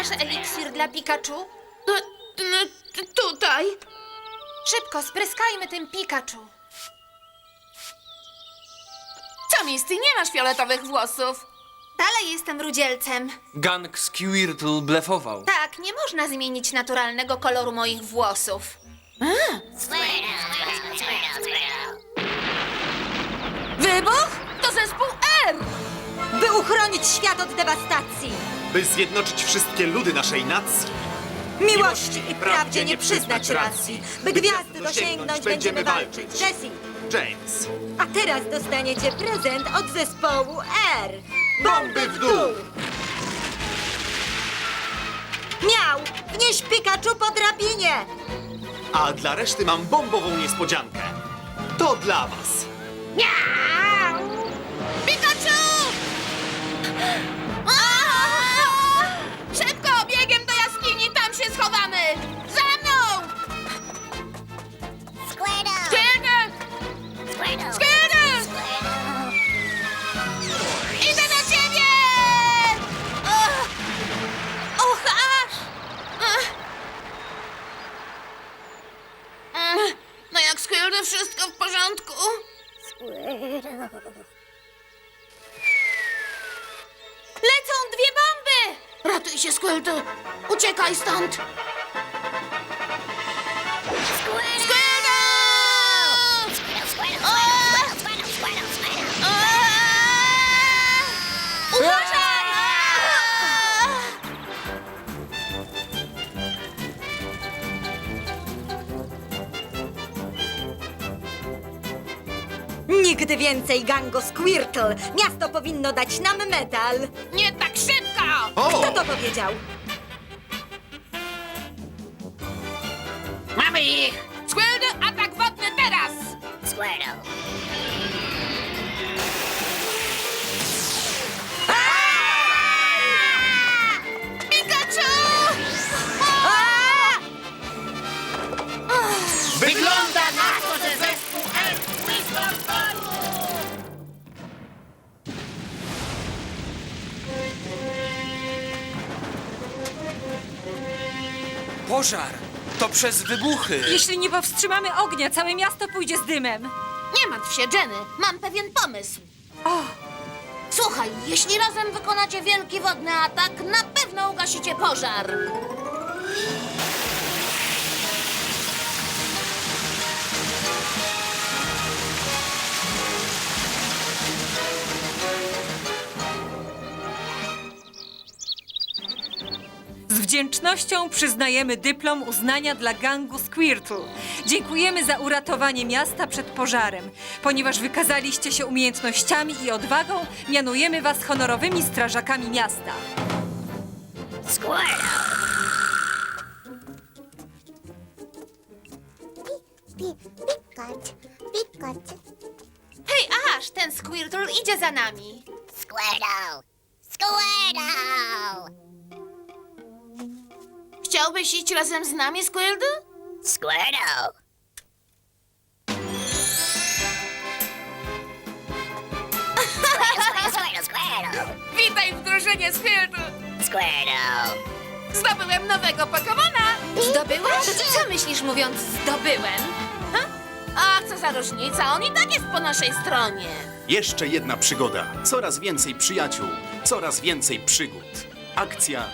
masz eliksir dla Pikachu? No, no, tutaj. Szybko, spryskajmy tym Pikachu. Co, Misty, nie masz fioletowych włosów? Dalej jestem rudzielcem. Gang Squirtle blefował. Tak, nie można zmienić naturalnego koloru moich włosów. Wybuch? To zespół R! by uchronić świat od dewastacji. By zjednoczyć wszystkie ludy naszej nacji. Miłości i prawdzie nie przyznać racji. By gwiazdy dosięgnąć, będziemy walczyć. Jessie, James. a teraz dostaniecie prezent od zespołu R. Bomby w dół! Miał, wnieś Pikachu po drabinie. A dla reszty mam bombową niespodziankę. To dla was. Pikachu! Aaa! Porządku? Lecą dwie bomby! Ratuj się, Squirtle! Uciekaj stąd! Nigdy więcej, Gango Squirtle. Miasto powinno dać nam medal. Nie tak szybko! O! Kto to powiedział? Mamy ich! Squirtle, atak wodny teraz! Squirtle! Pożar! To przez wybuchy! Jeśli nie powstrzymamy ognia, całe miasto pójdzie z dymem. Nie martw się, Jenny. Mam pewien pomysł. Słuchaj, jeśli razem wykonacie wielki wodny atak, na pewno ugasicie pożar. Wdzięcznością przyznajemy dyplom uznania dla gangu Squirtle. Dziękujemy za uratowanie miasta przed pożarem. Ponieważ wykazaliście się umiejętnościami i odwagą, mianujemy was honorowymi strażakami miasta. Pikachu, Pikachu, Hej, Aż, ten Squirtle idzie za nami. Squirtle, Squirtle, Chciałbyś iść razem z nami, Squirtle? Squirtle. Squirtle, Squirtle, Squirtle, Witaj w drużynie, Squirtle! Squirtle. Zdobyłem nowego Pokemona! Zdobyłeś? Co myślisz mówiąc zdobyłem? Ha? A co za różnica, on i tak jest po naszej stronie. Jeszcze jedna przygoda. Coraz więcej przyjaciół, coraz więcej przygód. Akcja